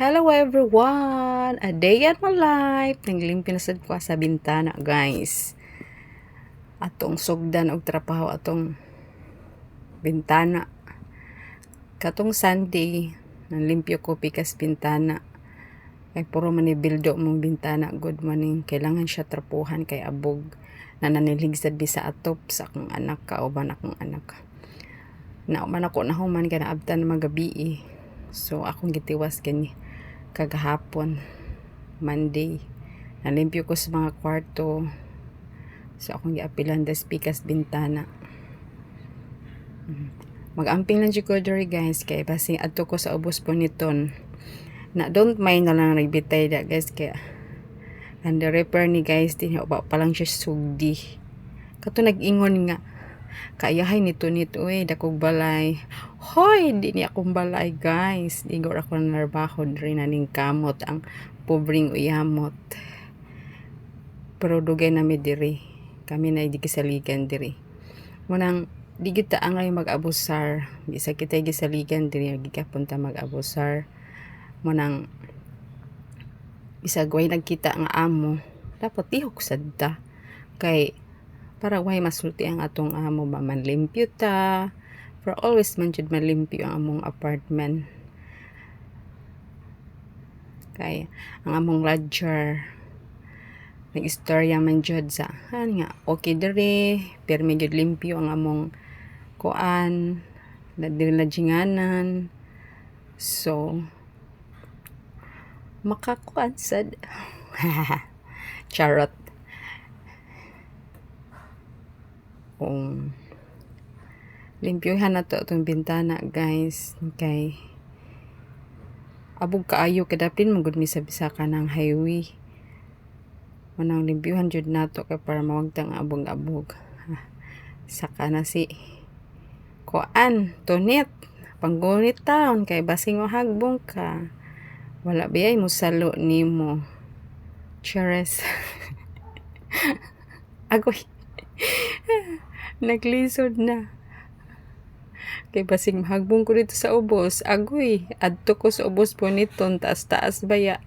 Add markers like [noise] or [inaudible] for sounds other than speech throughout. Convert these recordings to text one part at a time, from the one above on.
Hello everyone! A day at my life. Naglimpyo na sad ko sa bintana, guys. Atong sugdan og trabaho atong bintana. Katong Sunday, nanlimpyo ko pikas bintana. Kay puro man ni bildo mong bintana, good maning kailangan siya trapuhan kay abog na naniligzad bisa atop sa akong anak ka o akong anak. Na man ako nahuman ka na abtan magabi eh. So akong gitiwas kani kagahapon Monday. Nalimpyo ko sa mga kwarto. So akong giapilan das pikas bintana. Mm. Mag-amping lang jud guys kay basing adto ko sa ubos po niton. Na don't mind na lang nagbitay da guys kaya and the repair ni guys din pa lang siya sugdi. Kato nag-ingon nga kaayahay nito nito eh dakog balay. Hoy di ni akong balay guys. Igor ako na narbaho diri na ning kamot ang pobring uyamot. Pero dugay na diri. Kami na di kisaligan diri. Munang di kita ang ay mag-abusar. Bisa kita gisaligan diri gikapunta mag-abusar. Munang bisa gway nagkita nga amo. Dapat tihok sadta kay para way masulti ang atong amo ba manlimpyo ta. For always man jud malimpyo ang among apartment. Kay ang among lodger nag-istorya man jud sa han nga okay dere pero medyo limpyo ang among kuan na diri na jinganan. So makakuan sad. [laughs] Charot kung limpyohan na to itong bintana guys. Kay abog kaayo kadapin magud mi sa bisa ka ng highway. Manang limpyohan jud nato kay para mawagtang abog-abog. Saka na si kuan tunit panggunit taon kay basing hagbong ka. Wala biyay mo salo nimo? Cheres. [laughs] Agoy naglisod na. Kay basing mahagbong ko dito sa ubos. Agoy adto ko sa ubos po niton taas taas baya.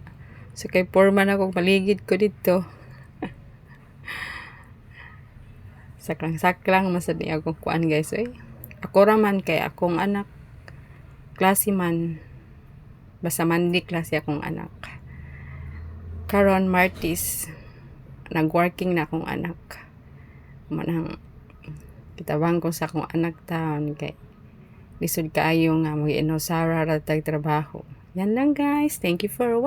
So kay porma na kong maligid ko dito. [laughs] Saklang saklang masad ni akong kuan guys oy ako raman kay akong anak. Klase man. Basta mandi klase akong anak. Karon martis nagworking na akong anak. Manang kitabang ko sa akong anak taon kay lisod kaayo nga mag inosara ratag trabaho. Yan lang guys. Thank you for watching